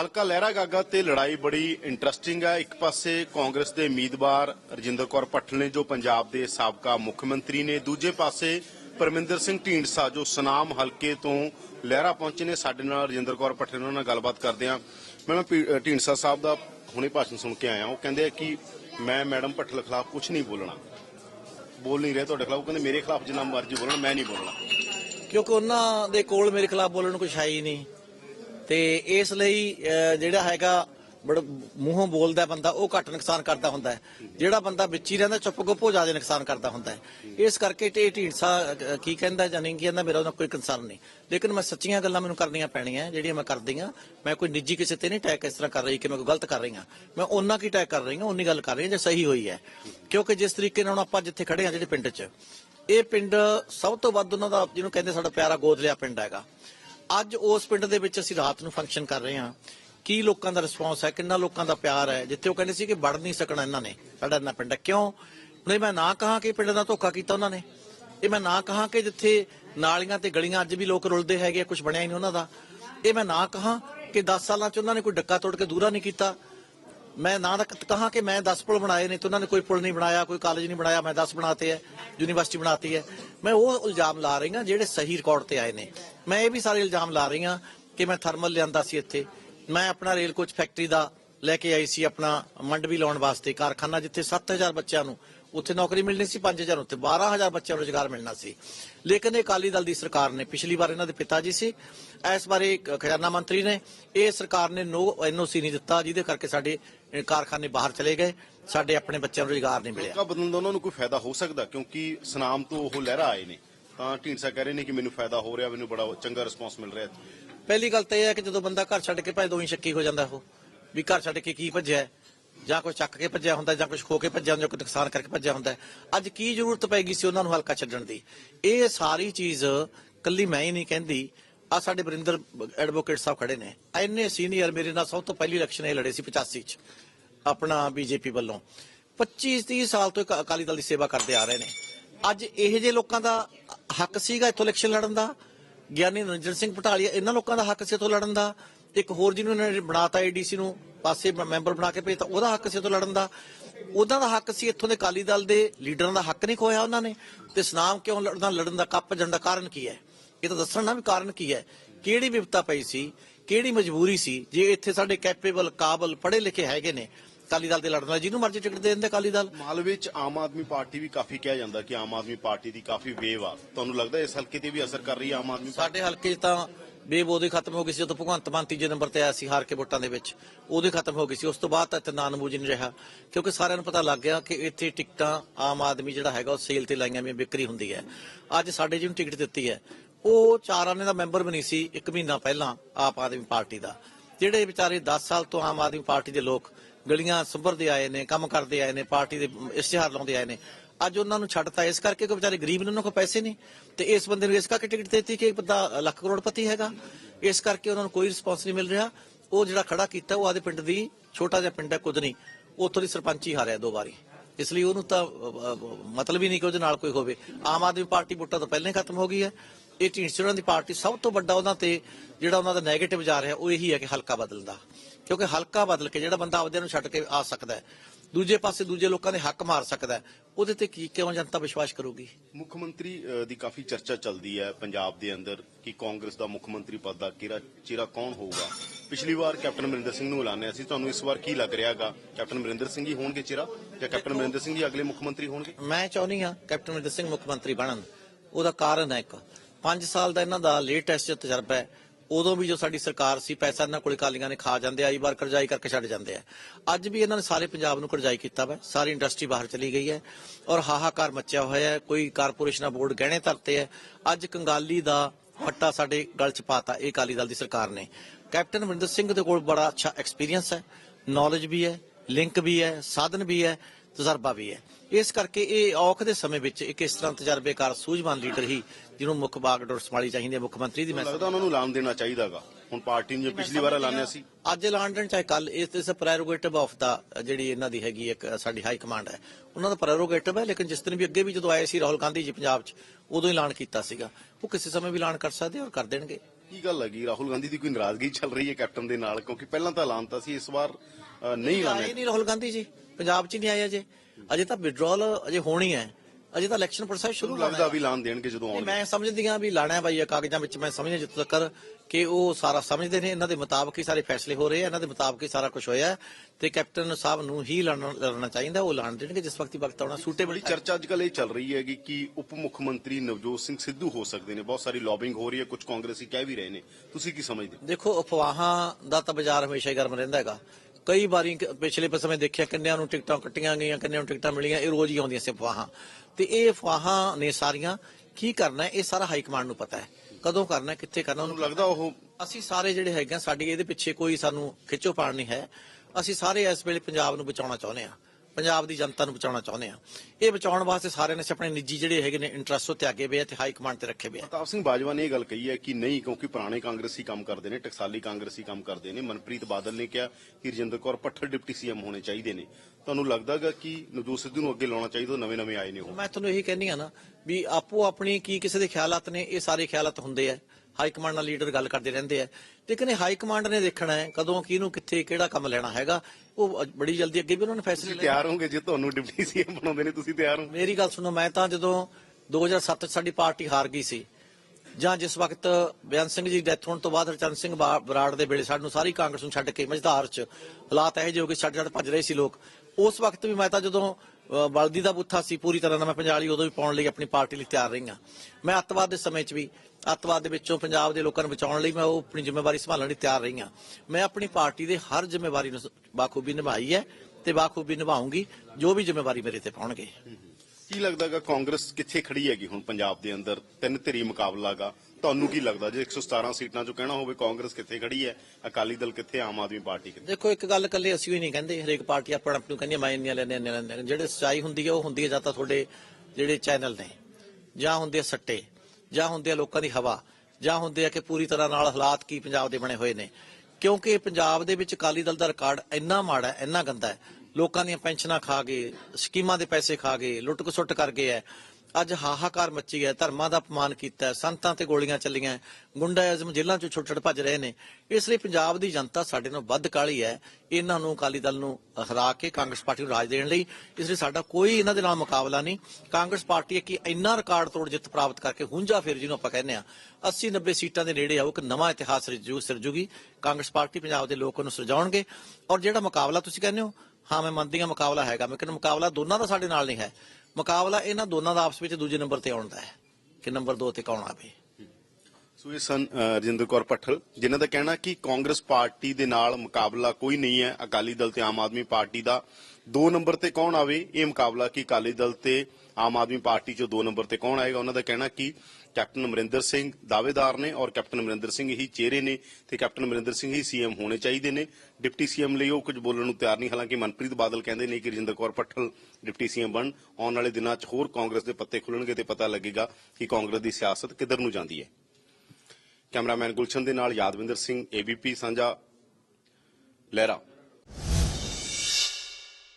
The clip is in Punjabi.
ਹਲਕਾ ਲਹਿਰਾ ਗਾਗਾ ਤੇ ਲੜਾਈ ਬੜੀ ਇੰਟਰਸਟਿੰਗ ਹੈ। ਇੱਕ ਪਾਸੇ ਕਾਂਗਰਸ ਦੇ ਉਮੀਦਵਾਰ ਰਜਿੰਦਰ ਕੌਰ ਭੱਠਲ ਨੇ, ਜੋ ਪੰਜਾਬ ਦੇ ਸਾਬਕਾ ਮੁੱਖ ਮੰਤਰੀ ਨੇ, ਦੂਜੇ ਪਾਸੇ ਪਰਮਿੰਦਰ ਸਿੰਘ ਢੀਂਡਸਾ, ਜੋ ਸਨਾਮ ਹਲਕੇ ਤੋਂ ਲਹਿਰਾ ਪਹੁੰਚੇ ਨੇ। ਸਾਡੇ ਨਾਲ ਰਜਿੰਦਰ ਕੌਰ ਭੱਠਲ ਉਹਨਾਂ ਨਾਲ ਗੱਲਬਾਤ ਕਰਦੇ ਹਾਂ। ਮੈਂ ਢੀਂਡਸਾ ਸਾਹਿਬ ਦਾ ਹੁਣੇ ਭਾਸ਼ਣ ਸੁਣ ਕੇ ਆਇਆ। ਉਹ ਕਹਿੰਦੇ ਕਿ ਮੈਂ ਮੈਡਮ ਭੱਠਲ ਖਿਲਾਫ ਕੁਝ ਨਹੀਂ ਬੋਲਣਾ। ਬੋਲ ਨਹੀਂ ਰਿਹਾ ਤੁਹਾਡੇ ਖਿਲਾਫ। ਉਹ ਕਹਿੰਦੇ ਮੇਰੇ ਖਿਲਾਫ ਜਿੰਨਾ ਮਰਜ਼ੀ ਬੋਲਣ, ਮੈਂ ਨਹੀਂ ਬੋਲਣਾ। ਕਿਉਂਕਿ ਉਹਨਾਂ ਦੇ ਕੋਲ ਮੇਰੇ ਖਿਲਾਫ ਬੋਲਣ ਨੂੰ ਕੁਝ ਹੈ ਹੀ ਨਹੀਂ। ਤੇ ਇਸ ਲਈ ਜਿਹੜਾ ਹੈਗਾ, ਬੜਾ, ਮੂੰਹੋਂ ਬੋਲਦਾ ਬੰਦਾ, ਉਹ ਘੱਟ ਨੁਕਸਾਨ ਕਰਦਾ ਹੁੰਦਾ ਜਿਹੜਾ ਬੰਦਾ ਵਿੱਚ ਹੀ ਰਹਿੰਦਾ, ਚੁੱਪ ਗੁੱਪ ਹੋ ਜ਼ਿਆਦਾ ਨੁਕਸਾਨ ਕਰਦਾ ਹੁੰਦਾ ਇਸ ਕਰਕੇ ਤੇ ਢੀਂਡਸਾ ਕੀ ਕਹਿੰਦਾ ਜਾਂ ਨਹੀਂ ਕਹਿੰਦਾ, ਮੇਰਾ ਉਹਨਾਂ ਕੋਈ ਕੰਸਰਨ ਨਹੀਂ। ਲੇਕਿਨ ਮੈਂ ਸੱਚੀਆਂ ਗੱਲਾਂ ਮੈਨੂੰ ਕਰਨੀਆਂ ਪੈਣੀਆਂ, ਜਿਹੜੀਆਂ ਮੈਂ ਕਰਦੀ ਆ ਮੈਂ ਕੋਈ ਨਿੱਜੀ ਕਿਸੇ ਤੇ ਨਹੀਂ ਅਟੈਕ ਇਸ ਤਰ੍ਹਾਂ ਕਰ ਰਹੀ ਕਿ ਮੈਂ ਕੋਈ ਗਲਤ ਕਰ ਰਹੀ ਹਾਂ। ਮੈਂ ਉਹਨਾਂ ਕੀ ਅਟੈਕ ਕਰ ਰਹੀ ਹਾਂ ਉਨੀ ਗੱਲ ਕਰ ਰਹੀ ਹਾਂ, ਜੇ ਸਹੀ ਹੋਈ ਹੈ। ਕਿਉਂਕਿ ਜਿਸ ਤਰੀਕੇ ਨਾਲ ਆਪਾਂ ਜਿੱਥੇ ਖੜੇ ਆ ਜਿਹੜੇ ਪਿੰਡ 'ਚ, ਇਹ ਪਿੰਡ ਸਭ ਤੋਂ ਵੱਧ ਉਹਨਾਂ ਦਾ, ਜਿਹਨੂੰ ਕਹਿੰਦੇ ਸਾਡਾ ਪਿਆਰਾ ਗੋਦ ਲਿਆ ਪਿੰਡ ਹੈਗਾ। ਅੱਜ ਉਸ ਪਿੰਡ ਦੇ ਵਿੱਚ ਅਸੀਂ ਰਾਤ ਨੂੰ ਫੰਕਸ਼ਨ ਕਰ ਰਹੇ ਹਾਂ। ਕੀ ਲੋਕਾਂ ਦਾ ਰਿਸਪੌਂਸ ਹੈ? ਕਿੰਨਾ ਲੋਕਾਂ ਦਾ ਪਿਆਰ ਹੈ? ਜਿੱਥੇ ਉਹ ਕਹਿੰਦੇ ਸੀ ਕਿ ਵੜ ਨਹੀਂ ਸਕਣਾ ਇਹਨਾਂ ਨੇ। ਸਾਡਾ ਇੰਨਾ ਪਿੰਡ ਹੈ। ਕਿਉਂ? ਨਹੀਂ, ਮੈਂ ਨਾ ਕਹਾ ਕਿ ਪਿੰਡ ਦਾ ਧੋਖਾ ਕੀਤਾ ਉਹਨਾਂ ਨੇ। ਇਹ ਮੈਂ ਨਾ ਕਹਾ ਕਿ ਜਿੱਥੇ ਨਾਲੀਆਂ ਤੇ ਗਲੀਆਂ ਅੱਜ ਵੀ ਲੋਕ ਰੁਲਦੇ ਹੈਗੇ ਕੁਝ ਬਣਿਆ ਹੀ ਨਹੀਂ ਉਹਨਾਂ ਦਾ। ਇਹ ਮੈਂ ਨਾ ਕਹਾ ਕਿ 10 ਸਾਲਾਂ ਚ ਉਹਨਾਂ ਨੇ ਕੋਈ ਡੱਕਾ ਤੋੜ ਕੇ ਦੂਰਾ ਨਹੀਂ ਕੀਤਾ। ਮੈਂ ਨਾ ਤਾਂ ਕਹਾਂ ਕਿ ਮੈਂ 10 ਪੁਲ ਬਣਾਏ ਨੇ ਤੇ ਉਹਨਾਂ ਨੇ ਕੋਈ ਪੁਲ ਨਹੀਂ ਬਣਾਇਆ, ਕੋਈ ਕਾਲਜ ਨਹੀਂ ਬਣਾਇਆ, ਮੈਂ 10 ਬਣਾਤੇ ਹੈ ਯੂਨੀਵਰਸਿਟੀ ਬਣਾਤੀ ਹੈ ਮੈਂ ਉਹ ਇਲਜ਼ਾਮ ਲਾ ਰਹੀ ਹਾਂ ਜਿਹੜੇ ਸਹੀ ਰਿਕਾਰਡ ਤੇ ਆਏ ਨੇ। ਮੈਂ ਇਹ ਵੀ ਸਾਰੇ ਇਲਜ਼ਾਮ ਲਾ ਰਹੀ ਹਾਂ ਕਿ ਮੈਂ ਥਰਮਲ ਲਿਆਂਦਾ ਸੀ ਇੱਥੇ। ਮੈਂ ਆਪਣਾ ਰੇਲ ਕੋਚ ਫੈਕਟਰੀ ਦਾ ਲੈ ਕੇ ਆਈ ਸੀ ਆਪਣਾ ਮੰਡਵੀ ਲਾਉਣ ਵਾਸਤੇ ਕਾਰਖਾਨਾ ਜਿੱਥੇ 7000 ਬੱਚਿਆਂ ਨੂੰ ਉੱਥੇ ਨੌਕਰੀ ਮਿਲਣੀ ਸੀ 5000 ਉੱਥੇ 12000 ਬੱਚਿਆਂ ਨੂੰ ਰੋਜ਼ਗਾਰ ਮਿਲਣਾ ਸੀ। ਲੇਕਿਨ ਇਹ ਅਕਾਲੀ ਦਲ ਦੀ ਸਰਕਾਰ ਨੇ ਪਿਛਲੀ ਵਾਰ ਇਹਨਾਂ ਦੇ ਪਿਤਾ ਜੀ ਸੀ ਇਸ ਬਾਰੇ ਖਜ਼ਾਨਾ ਮੰਤਰੀ ਨੇ ਇਹ ਸਰਕਾਰ ਨੇ ਨੋ ਐਨਓਸੀ ਨਹੀਂ ਦਿੱਤਾ ਜਿਹਦੇ ਕਰਕੇ ਸਾਡੇ ਕਾਰਖਾਨੇ ਬਾਹਰ ਚਲੇ ਗਏ ਸਾਡੇ ਆਪਣੇ ਬੱਚਿਆਂ ਨੂੰ ਰੋਜ਼ਗਾਰ ਨਹੀਂ ਮਿਲਿਆ। ਬਦਲਣ ਦਾ ਉਹਨਾਂ ਨੂੰ ਕੋਈ ਫਾਇਦਾ ਹੋ ਸਕਦਾ? ਕਿਉਂਕਿ ਸਨਾਮ ਤੋਂ ਉਹ ਲਹਿਰਾ ਆਏ ਨੇ। ਤਾਂ ਢੀਂਡਸਾ ਕਹਿ ਰਹੇ ਨੇ ਕਿ ਮੈਨੂੰ ਫਾਇਦਾ ਹੋ ਰਿਹਾ ਮੈਨੂੰ ਬੜਾ ਚੰਗਾ ਰਿਸਪਾਂਸ ਮਿਲ ਰਿਹਾ ਪਹਿਲੀ ਗੱਲ ਤਾਂ ਇਹ ਹੈ ਕਿ ਜਦੋਂ ਬੰਦਾ ਘਰ ਛੱਡ ਕੇ ਭੱਜਦਾ ਉਹੀ ਸ਼ੱਕੀ ਹੋ ਜਾਂਦਾ ਉਹ। ਵੀ ਘਰ ਛੱਡ ਕੇ ਕੀ ਭੱਜਿਆ ਹੈ? ਜਾਂ ਕੋਈ ਚੱਕ ਕੇ ਭੱਜਿਆ ਹੁੰਦਾ, ਜਾਂ ਕੁਝ ਖੋ ਕੇ ਭੱਜਿਆ ਹੁੰਦਾ, ਜਾਂ ਕੋਈ ਨੁਕਸਾਨ ਕਰਕੇ ਭੱਜਿਆ ਹੁੰਦਾ ਅੱਜ ਕੀ ਜ਼ਰੂਰਤ ਪੈ ਗਈ ਸੀ ਉਹਨਾਂ ਨੂੰ ਹਲਕਾ ਛੱਡਣ ਦੀ? ਇਹ ਸਾਰੀ ਚੀਜ਼ ਕੱਲੀ ਮੈਂ ਹੀ ਨਹੀਂ ਕਹਿੰਦੀ। ਆ ਸਾਡੇ ਬਰਿੰਦਰ ਐਡਵੋਕੇਟ ਸਾਹਿਬ ਖੜੇ ਨੇ। ਇੰਨੇ ਸੀਨੀਅਰ ਮੇਰੇ ਨਾਲ ਸਭ ਤੋਂ ਪਹਿਲੀ ਇਲੈਕਸ਼ਨ ਇਹ ਲੜੇ ਸੀ 85 ਚ, ਆਪਣਾ ਬੀਜੇਪੀ ਵੱਲੋਂ। 25 30 ਸਾਲ ਤੋਂ ਅਕਾਲੀ ਦਲ ਦੀ ਸੇਵਾ ਕਰਦੇ ਆ ਰਹੇ ਨੇ। ਅੱਜ ਇਹ ਜੇ ਲੋਕਾਂ ਦਾ ਹੱਕ ਸੀਗਾ ਇੱਥੋਂ ਇਲੈਕਸ਼ਨ ਲੜਨ ਦਾ? ਗਿਆਨੀ ਰੰਜਨ ਸਿੰਘ ਪਟਾਲੀਆ, ਇਹਨਾਂ ਲੋਕਾਂ ਦਾ ਹੱਕ ਸੀ ਇੱਥੋਂ ਲੜਨ ਦਾ? ਇੱਕ ਹੋਰ ਜਿਹਨੂੰ ਇਹਨਾਂ ਨੇ ਬਣਾਤਾ ਏਡੀਸੀ ਨੂੰ ਪਾਸੇ ਮੈਂਬਰ ਬਣਾ ਕੇ ਭੇਜਤਾ ਉਹਦਾ ਹੱਕ ਸੀ ਇੱਥੋਂ ਲੜਨ ਦਾ। ਉਹਨਾਂ ਦਾ ਹੱਕ ਸੀ ਇੱਥੋਂ ਦੇ ਅਕਾਲੀ ਦਲ ਦੇ ਲੀਡਰਾਂ ਦਾ ਹੱਕ ਨਹੀਂ ਖੋਇਆ ਉਹਨਾਂ ਨੇ। ਤੇ ਸੁਨਾਮ ਕਿਉਂ ਲੜਨਾ ਲੜਨ ਦਾ ਕੱਪ ਜਣ ਦਾ ਕਾਰਨ ਕੀ ਹੈ? ਇਹ ਤਾਂ ਦੱਸਣ ਵੀ ਕਾਰਨ ਕੀ ਹੈ? ਕਿਹੜੀ ਵਿਪਤਾ ਪਈ ਸੀ? ਕਿਹੜੀ ਮਜਬੂਰੀ ਸੀ? ਜੇ ਇੱਥੇ ਸਾਡੇ ਕੈਪੇਬਲ ਕਾਬਲ ਪੜ੍ਹੇ ਲਿਖੇ ਹੈਗੇ ਨੇ ਅਕਾਲੀ ਦਲ ਦੇ ਲੜਨ ਵਾਲੇ ਜਿਹਨੂੰ ਮਰਜ਼ੀ ਟਿਕਟ ਦੇ ਦਿੰਦੇ ਅਕਾਲੀ ਦਲ। ਮਾਲਵੇ ਚ ਆਮ ਆਦਮੀ ਪਾਰਟੀ ਵੀ ਕਾਫੀ ਕਿਹਾ ਜਾਂਦਾ ਕਿ ਆਮ ਆਦਮੀ ਪਾਰਟੀ ਦੀ ਕਾਫੀ ਵੇਵ ਆ। ਤੁਹਾਨੂੰ ਲੱਗਦਾ ਇਸ ਹਲਕੇ ਤੇ ਵੀ ਅਸਰ ਕਰ ਰਹੀ ਹੈ ਆਮ ਆਦਮੀ ਸਾਡੇ ਹਲਕੇ 'ਚ ਤਾਂ ਬੇਬ ਉਦੋਂ ਖਤਮ ਹੋ ਗਈ ਸੀ ਜਦੋਂ ਭਗਵੰਤ ਮਾਨ ਤੀਜੇ ਨੰਬਰ ਤੇ ਆਇਆ ਸੀ ਹਾਰ ਕੇ ਵੋਟਾਂ ਦੇ ਵਿੱਚ। ਉਦੋਂ ਖਤਮ ਹੋ ਗਈ ਸੀ। ਉਸ ਤੋਂ ਬਾਅਦ ਤਾਂ ਇੱਥੇ ਨਾਂ ਨਹੀਂ ਰਿਹਾ, ਕਿਉਂਕਿ ਸਾਰਿਆਂ ਨੂੰ ਪਤਾ ਲੱਗ ਗਿਆ ਕਿ ਇੱਥੇ ਟਿਕਟਾਂ ਆਮ ਆਦਮੀ ਜਿਹੜਾ ਹੈਗਾ, ਉਹ ਸੇਲ ਤੇ ਲਾਈਆਂ ਵੀ ਵਿਕਰੀ ਹੁੰਦੀ ਹੈ। ਅੱਜ ਸਾਡੇ ਜਿਹਨੂੰ ਟਿਕਟ ਦਿੱਤੀ ਹੈ, ਉਹ ਚਾਰ ਆਨੇ ਦਾ ਮੈਂਬਰ ਬਣੀ ਸੀ, ਇੱਕ ਮਹੀਨਾ ਪਹਿਲਾਂ ਆਪ ਆਦਮੀ ਪਾਰਟੀ ਦਾ। ਜਿਹੜੇ ਵਿਚਾਰੇ 10 ਸਾਲ ਤੋਂ ਆਮ ਆਦਮੀ ਪਾਰਟੀ ਦੇ ਲੋਕ ਗਲੀਆਂ ਸੰਭਰਦੇ ਆਏ ਨੇ, ਕੰਮ ਕਰਦੇ ਆਏ ਨੇ, ਪਾਰਟੀ ਦੇ ਇਸ਼ਤਿਹਾਰ ਲਾਉਂਦੇ ਆਏ ਨੇ ਅੱਜ ਉਹਨਾਂ ਨੂੰ ਛੱਡਤਾ। ਇਸ ਕਰਕੇ ਕਿ ਵਿਚਾਰੇ ਗਰੀਬ ਨੇ ਉਹਨਾਂ ਕੋਲ ਪੈਸੇ ਨਹੀਂ। ਤੇ ਇਸ ਬੰਦੇ ਨੂੰ ਇਸ ਕਰਕੇ ਟਿਕਟ ਦਿੱਤੀ ਕਿ ਇਹ ਬੰਦਾ ਲੱਖ ਕਰੋੜਪਤੀ ਹੈਗਾ। ਇਸ ਕਰਕੇ ਉਹਨਾਂ ਨੂੰ ਕੋਈ ਰਿਸਪੌਂਸ ਨਹੀਂ ਮਿਲ ਰਿਹਾ। ਉਹ ਜਿਹੜਾ ਖੜਾ ਕੀਤਾ, ਉਹ ਆਦੇ ਪਿੰਡ ਦੀ ਛੋਟਾ ਜਿਹਾ ਪਿੰਡ ਹੈ ਕੁਦਨੀ। ਉੱਥੋਂ ਦੀ ਸਰਪੰਚ ਹਾਰਿਆ ਦੋ ਵਾਰੀ। ਇਸ ਲਈ ਉਹਨੂੰ ਤਾਂ ਮਤਲਬ ਹੀ ਨਹੀਂ ਕਿ ਉਹਦੇ ਨਾਲ ਕੋਈ ਹੋਵੇ। ਆਮ ਆਦਮੀ ਪਾਰਟੀ ਵੋਟਾਂ ਤੋਂ ਪਹਿਲਾਂ ਹੀ ਖਤਮ ਹੋ ਗਈ ਹੈ। ਇਹ ਢੀਂਡਸਾ ਦੀ ਪਾਰਟੀ ਸਭ ਤੋਂ ਵੱਡਾ ਉਹਨਾਂ ਤੇ ਜਿਹੜਾ ਉਹਨਾਂ ਦਾ 네ਗੇਟਿਵ ਜਾ ਰਿਹਾ, ਉਹ ਇਹੀ ਹੈ ਕਿ ਹਲਕਾ ਬਦਲਦਾ। ਕਿਉਂਕਿ ਹਲਕਾ ਬਦਲ ਕੇ ਜਿਹੜਾ ਬੰਦਾ ਆਪਦਿਆਂ ਨੂੰ ਛੱਡ ਕੇ ਆ ਸਕਦਾ ਹੈ ਦੂਜੇ ਪਾਸੇ ਦੂਜੇ ਲੋਕਾਂ ਦੇ ਹੱਕ ਮਾਰ ਸਕਦਾ ਹੈ। ਉਹਦੇ ਤੇ ਕੀ ਕਿਉਂ ਜਨਤਾ ਵਿਸ਼ਵਾਸ ਕਰੂਗੀ? ਮੁੱਖ ਮੰਤਰੀ ਦੀ ਕਾਫੀ ਚਰਚਾ ਚੱਲਦੀ ਹੈ ਪੰਜਾਬ ਦੇ ਅੰਦਰ ਕਿ ਕਾਂਗਰਸ ਦਾ ਮੁੱਖ ਮੰਤਰੀ ਪਦ ਦਾ ਕਿਹੜਾ ਚਿਹਰਾ ਕੌਣ ਹੋਊਗਾ। ਪਿਛਲੀ ਵਾਰ ਕੈਪਟਨ ਅਮਰਿੰਦਰ ਸਿੰਘ ਨੂੰ ਐਲਾਨਿਆ ਸੀ। ਤੁਹਾਨੂੰ ਇਸ ਵਾਰ ਕੀ ਲੱਗ ਰਿਹਾਗਾ? ਕੈਪਟਨ ਅਮਰਿੰਦਰ ਸਿੰਘ ਹੀ ਹੋਣਗੇ ਚਿਹਰਾ ਜਾਂ ਕੈਪਟਨ ਅਮਰਿੰਦਰ ਸਿੰਘ ਹੀ ਅਗਲੇ ਮੁੱਖ ਮੰਤਰੀ ਹੋਣਗੇ? ਮੈਂ ਚਾਹੁੰਦੀ ਹਾਂ ਕੈਪਟਨ ਅਮਰਿੰਦਰ ਸਿੰਘ ਮੁੱਖ ਮੰਤਰੀ ਬਣਨ। ਉਹਦਾ ਕਾਰਨ ਹੈ ਇੱਕ। 5 ਸਾਲ ਦਾ ਇਹਨਾਂ ਦਾ ਲੇਟੈਸਟ ਤਜਰਬਾ ਹੈ। ਉਦੋਂ ਵੀ ਜੋ ਸਾਡੀ ਸਰਕਾਰ ਸੀ, ਪੈਸਾ ਇਹਨਾਂ ਕੋਲੇ ਕਾਲੀਆਂ ਨੇ ਖਾ ਜਾਂਦੇ ਆਈ ਵਾਰ ਕਰਜ਼ਾਈ ਕਰਕੇ ਛੱਡ ਜਾਂਦੇ ਆ। ਅੱਜ ਵੀ ਇਹਨਾਂ ਨੇ ਸਾਰੇ ਪੰਜਾਬ ਨੂੰ ਕਰਜ਼ਾਈ ਕੀਤਾ ਵਾ, ਸਾਰੀ ਇੰਡਸਟਰੀ ਬਾਹਰ ਚਲੀ ਗਈ ਹੈ ਔਰ ਹਾਹਾਕਾਰ ਮੱਚਿਆ ਹੋਇਆ ਹੈ, ਕੋਈ ਕਾਰਪੋਰੇਸ਼ਨਾਂ ਬੋਰਡ ਗਹਿਣੇ ਧਰਤੇ ਹੈ। ਅੱਜ ਕੰਗਾਲੀ ਦਾ ਫੱਟਾ ਸਾਡੇ ਗਲ ਚ ਪਾਤਾ, ਇਹ ਅਕਾਲੀ ਦਲ ਦੀ ਸਰਕਾਰ ਨੇ। ਕੈਪਟਨ ਅਮਰਿੰਦਰ ਸਿੰਘ ਦੇ ਕੋਲ ਬੜਾ ਅੱਛਾ ਐਕਸਪੀਰੀਅੰਸ ਹੈ ਨੌਲੇਜ ਵੀ ਹੈ ਲਿੰਕ ਵੀ ਹੈ, ਸਾਧਨ ਵੀ ਹੈ। ਤਜਰਬਾ ਵੀ ਹੈ। ਇਸ ਕਰਕੇ ਇਹ ਔਖ ਦੇ ਸਮੇਂ ਵਿੱਚ ਇੱਕ ਇਸ ਤਰ੍ਹਾਂ ਤਜਰਬੇਕਾਰ ਸੂਝਵਾਨ ਲੀਡਰ ਹੀ ਜਿਹਨੂੰ ਮੁੱਖ ਬਾਗਡੋਰ ਸੰਭਾਲੀ ਚਾਹੀਦੀ ਹੈ ਮੁੱਖ ਮੰਤਰੀ ਦੀ ਮੈਂ ਲੱਗਦਾ ਉਹਨਾਂ ਨੂੰ ਐਲਾਨ ਦੇਣਾ ਚਾਹੀਦਾਗਾ। ਹੁਣ ਪਾਰਟੀ ਨੇ ਪਿਛਲੀ ਵਾਰ ਐਲਾਨਿਆ ਸੀ। ਅੱਜ ਐਲਾਨ ਚਾਹੇ ਕੱਲ ਇਸ ਇਸ ਪ੍ਰੈਰੋਗੇਟਿਵ ਆਫ ਦਾ ਜਿਹੜੀ ਇਹਨਾਂ ਦੀ ਹੈਗੀ ਇੱਕ ਸਾਡੀ ਹਾਈ ਕਮਾਂਡ ਹੈ। ਉਹਨਾਂ ਦਾ ਪ੍ਰੈਰੋਗੇਟਿਵ ਹੈ ਲੇਕਿਨ ਜਿਸ ਦਿਨ ਵੀ ਅੱਗੇ ਵੀ ਜਦੋਂ ਆਏ ਸੀ ਰਾਹੁਲ ਗਾਂਧੀ ਜੀ ਪੰਜਾਬ 'ਚ ਉਦੋਂ ਹੀ ਐਲਾਨ ਕੀਤਾ ਸੀਗਾ। ਉਹ ਕਿਸੇ ਸਮੇਂ ਵੀ ਐਲਾਨ ਕਰ ਸਕਦੇ ਔਰ ਕਰ ਦੇਣਗੇ। ਕੀ ਗੱਲ ਲੱਗੀ ਰਾਹੁਲ ਗਾਂਧੀ ਦੀ ਕੋਈ ਨਾਰਾਜ਼ਗੀ ਚੱਲ ਰਹੀ ਹੈ ਕੈਪਟਨ ਦੇ ਨਾਲ? ਕਿਉਂਕਿ ਪਹਿਲਾਂ ਤਾਂ ਐਲਾਨ ਤਾਂ ਸੀ ਇਸ ਵਾਰ ਨਹੀਂ ਆਏ ਐਲਾਨਿਆ। ਨਹੀਂ ਰਾਹੁਲ ਗਾਂਧੀ ਜੀ। ਪੰਜਾਬ 'ਚ ਹੀ ਨਹੀਂ ਆਏ ਅਜੇ। ਅਜੇ ਤਾਂ ਵਿਡਰਾਲ ਅਜੇ ਹੋਣੀ ਹੈ। ਅਜੇ ਤਾਂ ਇਲੈਕਸ਼ਨ ਪ੍ਰੋਸੈਸ ਸ਼ੁਰੂ ਹੋਣਾ ਲੱਗਦਾ ਹੈ। ਵੀ ਐਲਾਨ ਦੇਣਗੇ ਜਦੋਂ ਆਉਣਗੇ। ਮੈਂ ਸਮਝਦੀ ਹਾਂ ਵੀ ਲਾਣਾ ਹੈ ਭਾਈ ਇਹ ਕਾਗਜ਼ਾਂ ਵਿੱਚ। ਮੈਂ ਸਮਝਿਆ ਜਿੱਥੋਂ ਤੱਕ ਕਿ ਉਹ ਸਾਰਾ ਸਮਝਦੇ ਨੇ। ਇਹਨਾਂ ਦੇ ਮੁਤਾਬਕ ਹੀ ਸਾਰੇ ਫੈਸਲੇ ਹੋ ਰਹੇ ਆ ਇਹਨਾਂ ਦੇ ਮੁਤਾਬਕ ਹੀ ਸਾਰਾ ਕੁਝ ਹੋਇਆ ਹੈ। ਤੇ ਕੈਪਟਨ ਸਾਹਿਬ ਨੂੰ ਹੀ ਲੜਨਾ ਚਾਹੀਦਾ ਉਹ ਲਾਣ ਦੇਣਗੇ। ਜਿਸ ਵਕਤ ਹੀ ਵਕਤ ਆਉਣਾ ਸੂਟੇਬਲ ਬੜੀ ਚਰਚਾ ਅੱਜ ਕੱਲ ਇਹ ਚੱਲ ਰਹੀ ਹੈਗੀ ਕਿ ਉਪ ਮੁੱਖ ਮੰਤਰੀ ਨਵਜੋਤ ਸਿੰਘ ਸਿੱਧੂ ਹੋ ਸਕਦੇ ਨੇ। ਬਹੁਤ ਸਾਰੀ ਲੌਬਿੰਗ ਹੋ ਰਹੀ ਹੈ। ਕੁਝ ਕਾਂਗਰਸੀ ਕਹਿ ਵੀ ਰਹੇ ਨੇ। ਤੁਸੀਂ ਕੀ ਸਮਝਦੇ ਹੋ? ਦੇਖੋ ਅਫਵਾਹਾਂ ਦਾ ਤਾਂ ਬਾਜ਼ਾਰ ਹਮੇਸ਼ਾ ਹੀ ਗਰਮ ਰਹਿੰਦਾ ਹੈਗਾ। ਕਈ ਵਾਰੀ ਕ- ਪਿਛਲੇ ਸਮੇਂ ਦੇਖਿਆ ਕਿੰਨਿਆਂ ਨੂੰ ਟਿਕਟਾਂ ਕੱਟੀਆਂ ਗਈਆਂ ਕਿੰਨਿਆਂ ਨੂੰ ਟਿਕਟਾਂ ਮਿਲੀਆਂ ਇਹ ਰੋਜ਼ ਹੀ ਆਉਂਦੀਆਂ ਸੀ ਅਫਵਾਹਾਂ। ਤੇ ਇਹ ਅਫਵਾਹਾਂ ਨੇ ਸਾਰੀਆਂ ਕੀ ਕਰਨਾ ਹੈ, ਇਹ ਸਾਰਾ ਹਾਈ ਕਮਾਂਡ ਨੂੰ ਪਤਾ ਹੈ। ਕਦੋਂ ਕਰਨਾ ਹੈ, ਕਿੱਥੇ ਕਰਨਾ ਉਹਨੂੰ ਲੱਗਦਾ ਉਹ ਅਸੀਂ ਸਾਰੇ ਜਿਹੜੇ ਹੈਗੇ ਆ ਸਾਡੀ ਇਹਦੇ ਪਿੱਛੇ ਕੋਈ ਸਾਨੂੰ ਖਿੱਚੋ ਪਾਣ ਨਹੀਂ ਹੈ। ਅਸੀਂ ਸਾਰੇ ਇਸ ਵੇਲੇ ਪੰਜਾਬ ਨੂੰ ਬਚਾਉਣਾ ਚਾਹੁੰਦੇ ਆ ਪੰਜਾਬ ਦੀ ਜਨਤਾ ਨੂੰ ਬਚਾਉਣਾ ਚਾਹੁੰਦੇ ਆ ਇਹ ਬਚਾਉਣ ਵਾਸਤੇ ਸਾਰਿਆਂ ਨੇ ਆਪਣੇ ਨਿੱਜੀ ਜਿਹੜੇ ਹੈਗੇ ਨੇ ਇੰਟਰਸਟ ਅੱਗੇ ਵੇ ਆ ਤੇ ਹਾਈ ਕਮਾਂਡ ਤੇ ਰੱਖੇ ਆ। ਪ੍ਰਤਾਪ ਸਿੰਘ ਬਾਜਵਾ ਨੇ ਇਹ ਗੱਲ ਕਹੀ ਹੈ ਕਿ ਨਹੀਂ ਕਿਉਂਕਿ ਪੁਰਾਣੇ ਕਾਂਗਰਸੀ ਕੰਮ ਕਰਦੇ ਨੇ ਟਕਸਾਲੀ ਕਾਂਗਰਸੀ ਕੰਮ ਕਰਦੇ ਨੇ। ਮਨਪ੍ਰੀਤ ਬਾਦਲ ਨੇ ਕਿਹਾ ਕਿ ਰਜਿੰਦਰ ਕੌਰ ਪੱਠਲ ਡਿਪਟੀ ਸੀਐਮ ਹੋਣੇ ਚਾਹੀਦੇ ਨੇ। ਤੁਹਾਨੂੰ ਲੱਗਦਾਗਾ ਕਿ ਨਵਜੋਤ ਸਿੱਧੂ ਨੂੰ ਅੱਗੇ ਲਾਉਣਾ ਚਾਹੀਦਾ ਨਵੇਂ ਨਵੇਂ ਆਏ ਨੇ ਉਹ? ਮੈਂ ਤੁਹਾਨੂੰ ਇਹੀ ਕਹਿੰਦੀ ਆ ਨਾ ਵੀ ਆਪੋ ਆਪਣੀ ਕੀ ਕਿਸੇ ਦੇ ਖਿਆਲਾਤ ਨੇ ਇਹ ਸਾਰੇ ਖਿਆਲਾਤ ਹੁੰਦੇ ਆ। ਹਾਈ ਕਮਾਂਡ ਨਾਲ ਲੀਡਰ ਗੱਲ ਕਰਦੇ ਰਹਿੰਦੇ ਆ। ਲੇਕਿਨ ਇਹ ਹਾਈ ਕਮਾਂਡ ਨੇ ਦੇਖਣਾ ਹੈ ਕਦੋਂ ਕਿਹਨੂੰ ਕਿੱਥੇ ਕਿਹੜਾ ਕੰਮ ਲੈਣਾ ਹੈਗਾ। ਉਹ ਬੜੀ ਜਲਦੀ ਅੱਗੇ ਵੀ ਉਹਨਾਂ ਨੇ ਫੈਸਲੇ ਤੁਸੀਂ ਲੈ ਤਿਆਰ ਹੋਗੇ ਜੇ ਤੁਹਾਨੂੰ ਡਿਪਟੀ ਸੀਐਮ ਬਣਾਉਂਦੇ ਨੇ ਤੁਸੀਂ ਤਿਆਰ ਹੋ ਮੇਰੀ ਗੱਲ ਸੁਣੋ ਮੈਂ ਤਾਂ ਜਦੋਂ 2007 ਚ ਸਾਡੀ ਪਾਰਟੀ ਹਾਰ ਗਈ ਸੀ ਜਾਂ ਜਿਸ ਵਕਤ ਬਿਆਨ ਸਿੰਘ ਜੀ ਡੈਥ ਹੋਣ ਤੋਂ ਬਾਅਦ ਹਰਚੰਦ ਸਿੰਘ ਬਰਾੜ ਦੇ ਵੇਲੇ ਸਾਨੂੰ ਸਾਰੀ ਕਾਂਗਰਸ ਨੂੰ ਛੱਡ ਕੇ ਮਝਧਾਰ ਚ ਹਾਲਾਤ ਇਹੋ ਜਿਹੇ ਹੋ ਗਏ ਛੱਡ ਛੱਡ ਭੱਜ ਰਹੇ ਸੀ ਲੋਕ। ਉਸ ਵਕਤ ਵੀ ਮੈਂ ਤਾਂ ਜਦੋਂ ਬਲਦੀ ਦਾ ਬੁੱਥਾ ਸੀ, ਪੂਰੀ ਤਰ੍ਹਾਂ ਨਾਲ ਮੈਂ ਪੰਜਾਲੀ ਉਦੋਂ ਵੀ ਪਾਉਣ ਲਈ ਆਪਣੀ ਪਾਰਟੀ ਲਈ ਤਿਆਰ ਰਹੀ ਹਾਂ। ਮੈਂ ਅੱਤਵਾਦ ਦੇ ਸਮੇਂ 'ਚ ਵੀ ਅੱਤਵਾਦ ਦੇ ਵਿੱਚੋਂ ਪੰਜਾਬ ਦੇ ਲੋਕਾਂ ਨੂੰ ਬਚਾਉਣ ਲਈ ਮੈਂ ਉਹ ਆਪਣੀ ਜ਼ਿੰਮੇਵਾਰੀ ਸੰਭਾਲਣ ਲਈ ਤਿਆਰ ਰਹੀ ਹਾਂ। ਮੈਂ ਆਪਣੀ ਪਾਰਟੀ ਦੇ ਹਰ ਜ਼ਿੰਮੇਵਾਰੀ ਨੂੰ ਸ- ਬਾਖੂਬੀ ਨਿਭਾਈ ਹੈ ਤੇ ਬਾਖੂਬੀ ਨਿਭਾਉਂਗੀ, ਜੋ ਵੀ ਜ਼ਿੰਮੇਵਾਰੀ ਮੇਰੇ ਤੇ ਪਾਉਣਗੇ। ਕੀ ਲੱਗਦਾਗਾ ਕਾਂਗਰਸ ਕਿੱਥੇ ਖੜੀ ਹੈਗੀ ਹੁਣ ਪੰਜਾਬ ਦੇ ਅੰਦਰ? ਤਿੰਨ ਧਿਰੀ ਮੁਕਾਬਲਾਗਾ ਤੁਹਾਨੂੰ ਕੀ ਲੱਗਦਾ ਜੇ 117 ਸੀਟਾਂ ਚੋਂ ਕਹਿਣਾ ਹੋਵੇ ਕਾਂਗਰਸ ਕਿੱਥੇ ਖੜੀ ਹੈ, ਅਕਾਲੀ ਦਲ ਕਿੱਥੇ, ਆਮ ਆਦਮੀ ਪਾਰਟੀ ਕਿੱਥੇ? ਦੇਖੋ, ਇੱਕ ਗੱਲ ਇਕੱਲੇ ਅਸੀਂ ਹੀ ਨਹੀਂ ਕਹਿੰਦੇ, ਹਰੇਕ ਪਾਰਟੀ ਆਪਣ ਆਪ ਨੂੰ ਕਹਿੰਦੀ ਮੈਂ ਇੰਨੀਆਂ ਲੈਣੇ ਲੈਣੇ ਜਿਹੜੇ ਸੱਚਾਈ ਹੁੰਦੀ ਹੈ, ਉਹ ਹੁੰਦੀ ਹੈ ਜਾਂ ਤਾਂ ਤੁਹਾਡੇ ਜਿਹੜੇ ਚੈਨਲ ਨੇ, ਜਾਂ ਹੁੰਦੇ ਆ ਸੱਟੇ, ਜਾਂ ਹੁੰਦੇ ਆ ਲੋਕਾਂ ਦੀ ਹਵਾ, ਜਾਂ ਹੁੰਦੇ ਆ ਕਿ ਪੂਰੀ ਤਰ੍ਹਾਂ ਨਾਲ ਹਾਲਾਤ ਕੀ ਪੰਜਾਬ ਦੇ ਬਣੇ ਹੋਏ ਨੇ। ਕਿਉਂਕਿ ਪੰਜਾਬ ਦੇ ਵਿੱਚ ਅਕਾਲੀ ਦਲ ਦਾ ਰਿਕਾਰਡ ਇੰਨਾ ਮਾੜਾ ਹੈ, ਇੰਨਾ ਗੰਦਾ ਹੈ। ਲੋਕਾਂ ਦੀਆਂ ਪੈਨਸ਼ਨਾਂ ਖਾ ਗਏ ਸਕੀਮਾਂ ਦੇ ਪੈਸੇ ਖਾ ਗਏ ਲੁੱਟ ਖਸੁੱਟ ਕਰ ਗਏ ਹੈ। ਅੱਜ ਹਾਹਾਕਾਰ ਮੱਚੀ ਹੈ ਧਰਮਾਂ ਦਾ ਅਪਮਾਨ ਕੀਤਾ ਹੈ, ਸੰਤਾਂ ਤੇ ਗੋਲੀਆਂ ਚੱਲੀਆਂ ਗੁੰਡਾਇਜ਼ਮ ਜੇਲ੍ਹਾਂ ਚੋਂ ਛੁੱਟ ਭੱਜ ਰਹੇ ਨੇ। ਇਸ ਲਈ ਪੰਜਾਬ ਦੀ ਜਨਤਾ ਸਾਡੇ ਨਾਲ ਵੱਧ ਕਾਲੀ ਹੈ। ਇਹਨਾਂ ਨੂੰ ਅਕਾਲੀ ਦਲ ਨੂੰ ਹਰਾ ਕੇ ਕਾਂਗਰਸ ਪਾਰਟੀ ਨੂੰ ਰਾਜ ਦੇਣ ਲਈ। ਇਸ ਲਈ ਸਾਡਾ ਕੋਈ ਇਹਨਾਂ ਦੇ ਨਾਲ ਮੁਕਾਬਲਾ ਨਹੀਂ। ਕਾਂਗਰਸ ਪਾਰਟੀ ਇੱਕ ਇੰਨਾ ਰਿਕਾਰਡ ਤੋੜ ਜਿੱਤ ਪ੍ਰਾਪਤ ਕਰਕੇ ਹੁੰਜਾ ਫਿਰ ਜਿਹਨੂੰ ਆਪਾਂ ਕਹਿੰਦੇ ਆ 80 90 ਸੀਟਾਂ ਦੇ ਨੇੜੇ ਆਉ ਇੱਕ ਨਵਾਂ ਇਤਿਹਾਸ ਰਜੂ ਸਿਰਜੂਗੀ। ਕਾਂਗਰਸ ਪਾਰਟੀ ਪੰਜਾਬ ਦੇ ਲੋਕਾਂ ਨੂੰ ਸਿਰਜਾਉਣਗੇ ਔਰ ਜਿਹੜਾ ਮੁਕਾਬਲਾ ਤੁਸੀਂ ਕਹਿੰਦੇ ਹੋ ਹਾਂ ਮੈਂ ਮੰਨਦੀ ਹਾਂ ਮੁਕਾਬਲਾ ਹੈਗਾ ਲੇਕਿਨ ਮੁਕਾਬਲਾ ਦੋਨਾਂ ਦਾ ਸਾਡੇ ਨਾਲ ਨਹੀਂ ਹੈ। ਮੁਕਾਬਲਾ ਇਹਨਾਂ ਦੋਨਾਂ ਦਾ ਆਪਸ ਵਿੱਚ ਦੂਜੇ ਨੰਬਰ ਤੇ ਆਉਣ ਹੈ ਕਿ ਨੰਬਰ 2 ਤੇ ਕੌਣ ਆਵੇ। ਸੋ ਇਹ ਸਨ ਅ, ਰਜਿੰਦਰ ਕੌਰ ਪੱਠਲ ਜਿਨ੍ਹਾਂ ਦਾ ਕਹਿਣਾ ਕਿ ਕਾਂਗਰਸ ਪਾਰਟੀ ਦੇ ਨਾਲ ਮੁਕਾਬਲਾ ਕੋਈ ਨਹੀਂ ਹੈ ਅਕਾਲੀ ਦਲ ਤੇ ਆਮ ਆਦਮੀ ਪਾਰਟੀ ਦਾ ਦੋ ਨੰਬਰ ਤੇ ਕੌਣ ਆਵੇ ਇਹ ਮੁਕਾਬਲਾ ਕਿ ਅਕਾਲੀ ਦਲ ਤੇ ਆਮ ਆਦਮੀ ਪਾਰਟੀ ਚੋਂ ਦੋ ਨੰਬਰ ਤੇ ਕੌਣ ਆਏਗਾ ਉਹਨਾਂ ਦਾ ਕਹਿਣਾ ਕਿ ਕੈਪਟਨ ਅਮਰਿੰਦਰ ਸਿੰਘ ਦਾਅਵੇਦਾਰ ਨੇ ਔਰ ਕੈਪਟਨ ਅਮਰਿੰਦਰ ਸਿੰਘ ਹੀ ਚਿਹਰੇ ਨੇ ਤੇ ਕੈਪਟਨ ਅਮਰਿੰਦਰ ਸਿੰਘ ਹੀ ਸੀਐਮ ਹੋਣੇ ਚਾਹੀਦੇ ਨੇ। ਡਿਪਟੀ ਸੀਐਮ ਲਈ ਉਹ ਕੁਝ ਬੋਲਣ ਨੂੰ ਤਿਆਰ ਨਹੀਂ, ਹਾਲਾਂਕਿ ਮਨਪ੍ਰੀਤ ਬਾਦਲ ਕਹਿੰਦੇ ਨੇ ਕਿ ਰਜਿੰਦਰ ਕੌਰ ਪੱਠਲ ਡਿਪਟੀ ਸੀਐਮ ਬਣ। ਆਉਣ ਵਾਲੇ ਦਿਨਾਂ 'ਚ ਹੋਰ ਕਾਂਗਰਸ ਦੇ ਪੱਤੇ ਖੁੱਲਣਗੇ ਤੇ ਪਤਾ ਲੱਗੇਗਾ ਕਿ ਕਾਂਗਰਸ ਦੀ ਸਿਆਸਤ ਕਿੱਧਰ ਨੂੰ ਜਾਂਦੀ ਹੈ। ਕੈਮਰਾਮੈਨ ਗੁਲਸ਼ਨ ਦੇ ਨਾਲ ਯਾਦਵਿੰਦਰ ਸਿੰਘ, ਏਬੀਪੀ ਸਾਂਝਾ, ਲਹਿਰਾ।